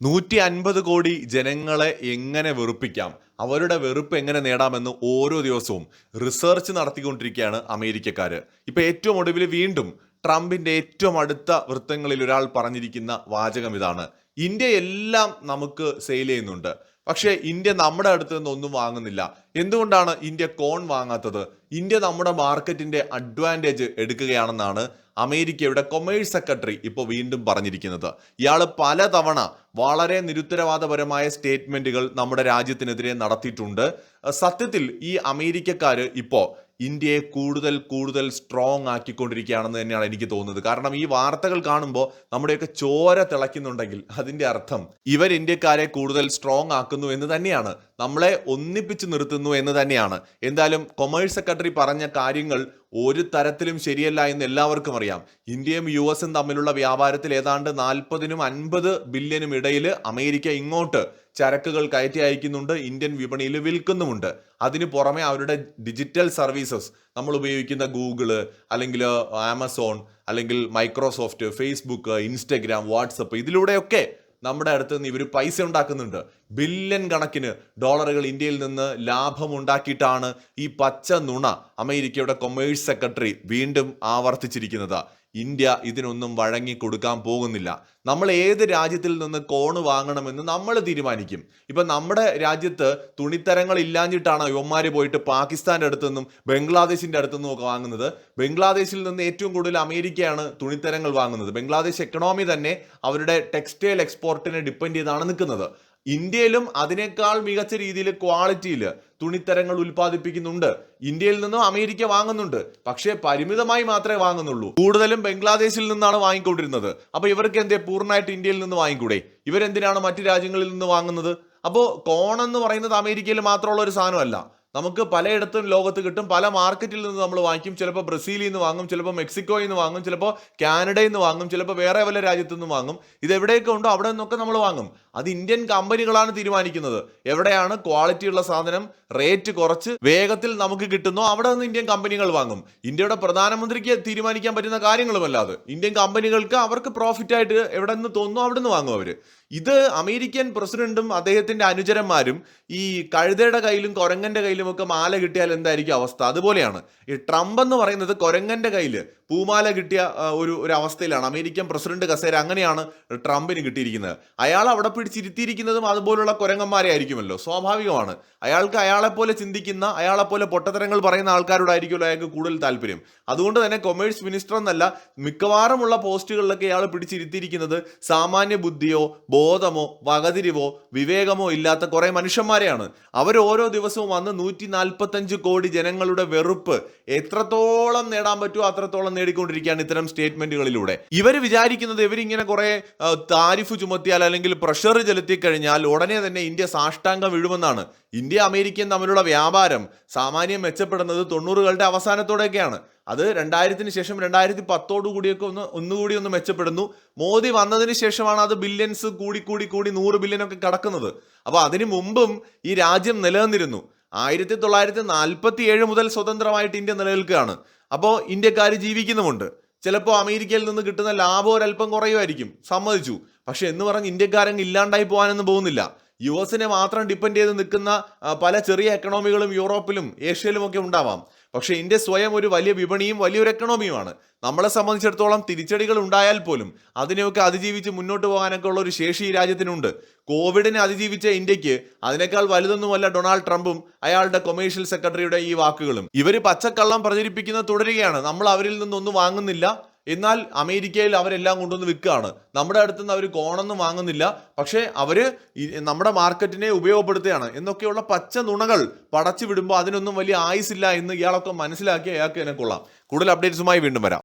നൂറ്റി അൻപത് കോടി ജനങ്ങളെ എങ്ങനെ വെറുപ്പിക്കാം? അവരുടെ വെറുപ്പ് എങ്ങനെ നേടാമെന്ന് ഓരോ ദിവസവും റിസർച്ച് നടത്തിക്കൊണ്ടിരിക്കുകയാണ് അമേരിക്കക്കാർ ഇപ്പോൾ ഏറ്റവും ഒടുവിൽ വീണ്ടും ട്രംപിന്റെ ഏറ്റവും അടുത്ത വൃത്തങ്ങളിൽ ഒരാൾ പറഞ്ഞിരിക്കുന്ന വാചകം ഇതാണ്. ഇന്ത്യ എല്ലാം നമുക്ക് സെയിൽ ചെയ്യുന്നുണ്ട്. പക്ഷേ ഇന്ത്യ നമ്മുടെ അടുത്ത് നിന്ന് ഒന്നും വാങ്ങുന്നില്ല. എന്തുകൊണ്ടാണ് ഇന്ത്യ കോൺ വാങ്ങാത്തത്? ഇന്ത്യ നമ്മുടെ മാർക്കറ്റിന്റെ അഡ്വാന്റേജ് എടുക്കുകയാണെന്നാണ് അമേരിക്കയുടെ കൊമേഴ്സ് സെക്രട്ടറി ഇപ്പോൾ വീണ്ടും പറഞ്ഞിരിക്കുന്നത്. ഇയാൾ പലതവണ വളരെ നിരുത്തരവാദപരമായ സ്റ്റേറ്റ്മെന്റുകൾ നമ്മുടെ രാജ്യത്തിനെതിരെ നടത്തിയിട്ടുണ്ട്. സത്യത്തിൽ ഈ അമേരിക്കക്കാർ ഇപ്പോൾ ഇന്ത്യയെ കൂടുതൽ കൂടുതൽ സ്ട്രോങ് ആക്കിക്കൊണ്ടിരിക്കുകയാണെന്ന് തന്നെയാണ് എനിക്ക് തോന്നുന്നത്. കാരണം ഈ വാർത്തകൾ കാണുമ്പോൾ നമ്മുടെയൊക്കെ ചോര തിളയ്ക്കുന്നുണ്ടെങ്കിൽ അതിന്റെ അർത്ഥം ഇവർ ഇന്ത്യക്കാരെ കൂടുതൽ സ്ട്രോങ് ആക്കുന്നു എന്ന് തന്നെയാണ്. നമ്മളെ ഒന്നിപ്പിച്ച് നിർത്തുന്നു എന്ന് തന്നെയാണ്. എന്തായാലും കൊമേഴ്സ് സെക്രട്ടറി പറഞ്ഞ കാര്യങ്ങൾ ഒരു തരത്തിലും ശരിയല്ല എന്ന് എല്ലാവർക്കും അറിയാം. ഇന്ത്യയും യു എസും തമ്മിലുള്ള വ്യാപാരത്തിൽ ഏതാണ്ട് നാൽപ്പതിനും അൻപത് ബില്യനും ഇടയിൽ അമേരിക്ക ഇങ്ങോട്ട് ചരക്കുകൾ കയറ്റി അയക്കുന്നുണ്ട് ഇന്ത്യൻ വിപണിയിൽ വിൽക്കുന്നുമുണ്ട്. അതിന് പുറമെ അവരുടെ ഡിജിറ്റൽ സർവീസസ് നമ്മൾ ഉപയോഗിക്കുന്ന ഗൂഗിൾ അല്ലെങ്കിൽ ആമസോൺ അല്ലെങ്കിൽ മൈക്രോസോഫ്റ്റ് ഫേസ്ബുക്ക് ഇൻസ്റ്റഗ്രാം വാട്സപ്പ് ഇതിലൂടെയൊക്കെ നമ്മുടെ അടുത്ത് നിന്ന് ഇവർ പൈസ ഉണ്ടാക്കുന്നുണ്ട്. ബില്യൺ കണക്കിന് ഡോളറുകൾ ഇന്ത്യയിൽ നിന്ന് ലാഭമുണ്ടാക്കിയിട്ടാണ് ഈ പച്ച നുണ അമേരിക്കയുടെ കൊമേഴ്സ് സെക്രട്ടറി വീണ്ടും ആവർത്തിച്ചിരിക്കുന്നത്. ഇന്ത്യ ഇതിനൊന്നും വഴങ്ങി കൊടുക്കാൻ പോകുന്നില്ല. നമ്മൾ ഏത് രാജ്യത്തിൽ നിന്ന് കോണ് വാങ്ങണമെന്ന് നമ്മൾ തീരുമാനിക്കും. ഇപ്പം നമ്മുടെ രാജ്യത്ത് തുണിത്തരങ്ങൾ ഇല്ലാഞ്ഞിട്ടാണ് യുവന്മാര് പോയിട്ട് പാകിസ്ഥാന്റെ അടുത്തു നിന്നും ബംഗ്ലാദേശിന്റെ അടുത്തു നിന്നും ഒക്കെ വാങ്ങുന്നത്. ബംഗ്ലാദേശിൽ നിന്ന് ഏറ്റവും കൂടുതൽ അമേരിക്കയാണ് തുണിത്തരങ്ങൾ വാങ്ങുന്നത്. ബംഗ്ലാദേശ് എക്കണോമി തന്നെ അവരുടെ ടെക്സ്റ്റൈൽ എക്സ്പോർട്ടിനെ ഡിപ്പെൻഡ് ചെയ്താണ് നിൽക്കുന്നത്. ഇന്ത്യയിലും അതിനേക്കാൾ മികച്ച രീതിയിൽ ക്വാളിറ്റിയിൽ തുണിത്തരങ്ങൾ ഉൽപ്പാദിപ്പിക്കുന്നുണ്ട്. ഇന്ത്യയിൽ നിന്നും അമേരിക്ക വാങ്ങുന്നുണ്ട്. പക്ഷേ പരിമിതമായി മാത്രമേ വാങ്ങുന്നുള്ളൂ. കൂടുതലും ബംഗ്ലാദേശിൽ നിന്നാണ് വാങ്ങിക്കൊണ്ടിരുന്നത്. അപ്പൊ ഇവർക്ക് എന്തേ? പൂർണമായിട്ട് ഇന്ത്യയിൽ നിന്ന് വാങ്ങിക്കൂടെ? ഇവരെന്തിനാണ് മറ്റു രാജ്യങ്ങളിൽ നിന്ന് വാങ്ങുന്നത്? അപ്പോൾ കോൺ എന്ന് പറയുന്നത് അമേരിക്കയിൽ മാത്രമുള്ള ഒരു സാധനമല്ല. നമുക്ക് പലയിടത്തും ലോകത്ത് കിട്ടും. പല മാർക്കറ്റിൽ നിന്ന് നമ്മൾ വാങ്ങിക്കും. ചിലപ്പോൾ ബ്രസീലിൽ നിന്ന് വാങ്ങും ചിലപ്പോൾ മെക്സിക്കോയിൽ നിന്ന് വാങ്ങും ചിലപ്പോൾ കാനഡയിൽ നിന്ന് വാങ്ങും ചിലപ്പോൾ വേറെ വല്ല രാജ്യത്തു നിന്ന് വാങ്ങും. ഇത് എവിടെയൊക്കെ ഉണ്ടോ അവിടെ നിന്നൊക്കെ നമ്മൾ വാങ്ങും. അത് ഇന്ത്യൻ കമ്പനികളാണ് തീരുമാനിക്കുന്നത്. എവിടെയാണ് ക്വാളിറ്റി ഉള്ള സാധനം റേറ്റ് കുറച്ച് വേഗത്തിൽ നമുക്ക് കിട്ടുന്നോ അവിടെ നിന്ന് ഇന്ത്യൻ കമ്പനികൾ വാങ്ങും. ഇന്ത്യയുടെ പ്രധാനമന്ത്രിക്ക് തീരുമാനിക്കാൻ പറ്റുന്ന കാര്യങ്ങളുമല്ലാതെ ഇന്ത്യൻ കമ്പനികൾക്ക് അവർക്ക് പ്രോഫിറ്റ് ആയിട്ട് എവിടെ നിന്ന് തോന്നുന്നു അവിടെ നിന്ന് വാങ്ങും അവർ. ഇത് അമേരിക്കൻ പ്രസിഡന്റും അദ്ദേഹത്തിന്റെ അനുചരന്മാരും ഈ കഴുതയുടെ കയ്യിലും കൊരങ്ങന്റെ കയ്യിലും ഒക്കെ മാല കിട്ടിയാൽ എന്തായിരിക്കും അവസ്ഥ? അതുപോലെയാണ് ഈ ട്രംപ് എന്ന് പറയുന്നത് കൊരങ്ങന്റെ കയ്യിൽ പൂമാല കിട്ടിയ ഒരു ഒരു അവസ്ഥയിലാണ്. അമേരിക്കൻ പ്രസിഡന്റ് കസേര അങ്ങനെയാണ് ട്രംപിന് കിട്ടിയിരിക്കുന്നത്. അയാൾ അവിടെ പിടിച്ചിരുത്തിയിരിക്കുന്നതും അതുപോലുള്ള കുരങ്ങന്മാരെ ആയിരിക്കുമല്ലോ. സ്വാഭാവികമാണ്. അയാൾക്ക് അയാളെപ്പോലെ പോലെ ചിന്തിക്കുന്ന അയാളെപ്പോലെ പോലെ പൊട്ടത്തരങ്ങൾ പറയുന്ന ആൾക്കാരോടായിരിക്കുമല്ലോ അയാൾക്ക് കൂടുതൽ താല്പര്യം. അതുകൊണ്ട് തന്നെ കൊമേഴ്സ് മിനിസ്റ്റർ എന്നല്ല മിക്കവാറുമുള്ള പോസ്റ്റുകളിലൊക്കെ ഇയാൾ പിടിച്ചിരുത്തിയിരിക്കുന്നത് സാമാന്യ ബുദ്ധിയോ ബോധമോ വകതിരിവോ വിവേകമോ ഇല്ലാത്ത കുറെ മനുഷ്യന്മാരെയാണ്. അവർ ഓരോ ദിവസവും വന്ന് നൂറ്റി കോടി ജനങ്ങളുടെ വെറുപ്പ് എത്രത്തോളം നേടാൻ പറ്റുമോ അത്രത്തോളം നേടിക്കൊണ്ടിരിക്കുകയാണ് ഇത്തരം സ്റ്റേറ്റ്മെന്റുകളിലൂടെ. ഇവർ വിചാരിക്കുന്നത് ഇവരിങ്ങനെ കുറെ താരിഫ് ചുമത്തിയാൽ അല്ലെങ്കിൽ പ്രഷർ ചെലുത്തി കഴിഞ്ഞാൽ ഉടനെ തന്നെ ഇന്ത്യ സാഷ്ടാംഗം വീഴുമെന്നാണ്. ഇന്ത്യ അമേരിക്കയും തമ്മിലുള്ള വ്യാപാരം സാമാന്യം മെച്ചപ്പെടുന്നത് തൊണ്ണൂറുകളുടെ അവസാനത്തോടെയൊക്കെയാണ്. അത് രണ്ടായിരത്തിന് ശേഷം രണ്ടായിരത്തി പത്തോടുകൂടിയൊക്കെ ഒന്ന് ഒന്നുകൂടി ഒന്ന് മെച്ചപ്പെടുന്നു. മോദി വന്നതിന് ശേഷമാണ് അത് ബില്യൻസ് കൂടി കൂടി കൂടി നൂറ് ബില്യൺ ഒക്കെ കടക്കുന്നത്. അപ്പോൾ അതിനു മുമ്പും ഈ രാജ്യം നിലനിന്നിരുന്നു. ആയിരത്തി തൊള്ളായിരത്തി നാൽപ്പത്തി ഏഴ് മുതൽ സ്വതന്ത്രമായിട്ട് ഇന്ത്യ നിലനിൽക്കുകയാണ്. അപ്പോൾ ഇന്ത്യക്കാർ ജീവിക്കുന്നുമുണ്ട്. ചിലപ്പോൾ അമേരിക്കയിൽ നിന്ന് കിട്ടുന്ന ലാഭം ഒരല്പം കുറയുമായിരിക്കും. സമ്മതിച്ചു. പക്ഷെ എന്ന് പറഞ്ഞ് ഇന്ത്യക്കാരങ്ങ് ഇല്ലാണ്ടായി പോകാനൊന്നും പോകുന്നില്ല. യു എസിനെ മാത്രം ഡിപ്പെൻഡ് ചെയ്ത് നിൽക്കുന്ന പല ചെറിയ എക്കണോമികളും യൂറോപ്പിലും ഏഷ്യയിലും ഒക്കെ ഉണ്ടാവാം. പക്ഷേ ഇന്ത്യ സ്വയം ഒരു വലിയ വിപണിയും വലിയൊരു എക്കണോമിയുമാണ് നമ്മളെ സംബന്ധിച്ചിടത്തോളം തിരിച്ചടികൾ ഉണ്ടായാൽ പോലും അതിനെയൊക്കെ അതിജീവിച്ച് മുന്നോട്ട് പോകാനൊക്കെ ഉള്ള ഒരു ശേഷി ഈ രാജ്യത്തിനുണ്ട്. കോവിഡിനെ അതിജീവിച്ച ഇന്ത്യയ്ക്ക് അതിനേക്കാൾ വലുതൊന്നുമല്ല ഡൊണാൾഡ് ട്രംപും അയാളുടെ കൊമേഴ്ഷ്യൽ സെക്രട്ടറിയുടെ ഈ വാക്കുകളും. ഇവർ പച്ചക്കള്ളം പ്രചരിപ്പിക്കുന്നത് തുടരുകയാണ്. നമ്മൾ അവരിൽ നിന്നൊന്നും വാങ്ങുന്നില്ല. എന്നാൽ അമേരിക്കയിൽ അവരെല്ലാം കൊണ്ടുവന്ന് വിൽക്കുകയാണ്. നമ്മുടെ അടുത്ത് നിന്ന് അവർ കോണൊന്നും വാങ്ങുന്നില്ല. പക്ഷേ അവർ നമ്മുടെ മാർക്കറ്റിനെ ഉപയോഗപ്പെടുത്തുകയാണ്. എന്നൊക്കെയുള്ള പച്ച നുണകൾ പടച്ചു വിടുമ്പോൾ അതിനൊന്നും വലിയ ആയുസില്ല എന്ന് ഇയാളൊക്കെ മനസ്സിലാക്കി അയാൾക്ക് എന്നെ കൊള്ളാം. കൂടുതൽ അപ്ഡേറ്റ്സുമായി വീണ്ടും വരാം.